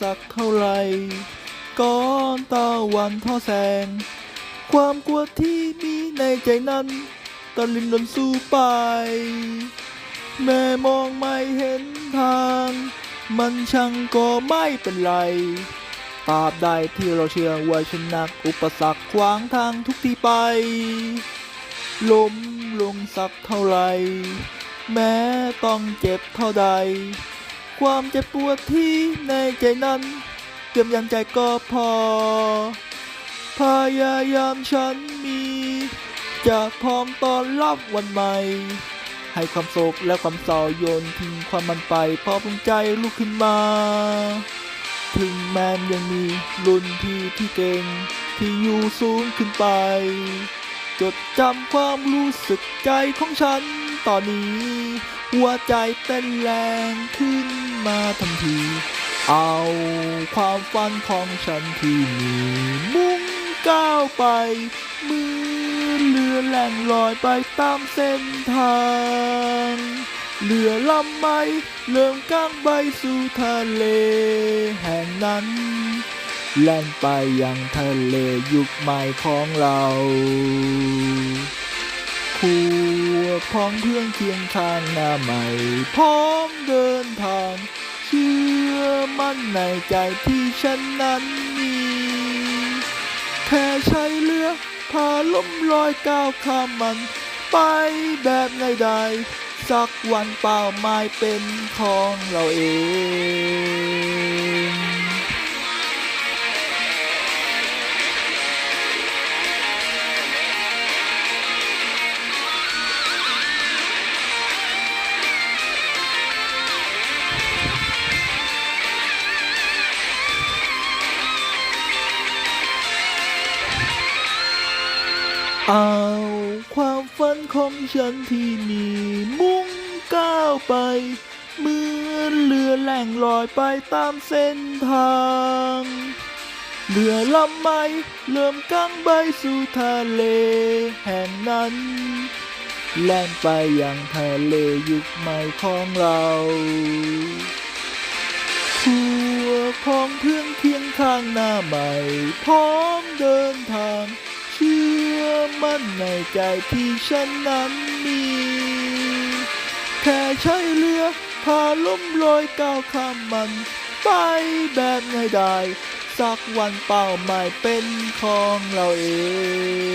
สักเท่าไรก้อนตะวันทอแสง ความกลัวที่มีในใจนั้นตะลินลนสู้ไป แม่มองไม่เห็นทาง มันช่างก็ไม่เป็นไรตราบใดที่เราเชื่อว่าชนะอุปสรรคขวางทางทุกที่ไป ล้มลงสักเท่าไหรแม้ต้องเจ็บเท่าใด ความเจ็บปวดที่ในใจนั้น เตรียมยันใจก็พอ พยายามฉันมีจะพร้อมต้อนรับวันใหม่ ให้ความโศกและความเศร้าโยนทิ้งความมันไปพอภูมิใจลุกขึ้นมา ถึงแม้ยังมีรุ่นพี่ที่เก่ง ที่อยู่สูงขึ้นไป จดจำความรู้สึกใจของฉันตอนนี้ หัวใจเต้นแรงขึ้น มาทันที เอาความฝันของฉันที่มีมุ่งก้าวไป มือเรือแล่งลอยไปตามเส้นทางเรือลำไม่เริ่มก้างใบสู่ทะเล แห่งนั้นแล่นไปยังทะเลยุคใหม่ของเราคู่พ้องเพื่อนเคียงข้างหน้าใหม่ พร้อมเดิน ในใจที่ฉันนั้นมี แค่ใช้เรือพาล้มลอยก้าวข้ามมัน ไปแบบง่ายดสักวันเป้าหมายเป็นของเราเอง เอาความฝันของฉันที่มีมุ่งก้าวไป เหมือนเรือแล่งลอยไปตามเส้นทางเรือลำไม่เริ่มกั้งใบสู่ทะเลแห่งนั้น แล่นไปยังทะเลยุคใหม่ของเราพัวพ้องเพื่อนเคียงข้างหน้าใหม่ พร้อมเดิน มั่นในใจที่ฉันนั้นมี แค่ใช้เรือพาล้มลอยก้าวข้ามมัน ไปแบบง่ายดายสักวันเป้าหมายเป็นของเราเอง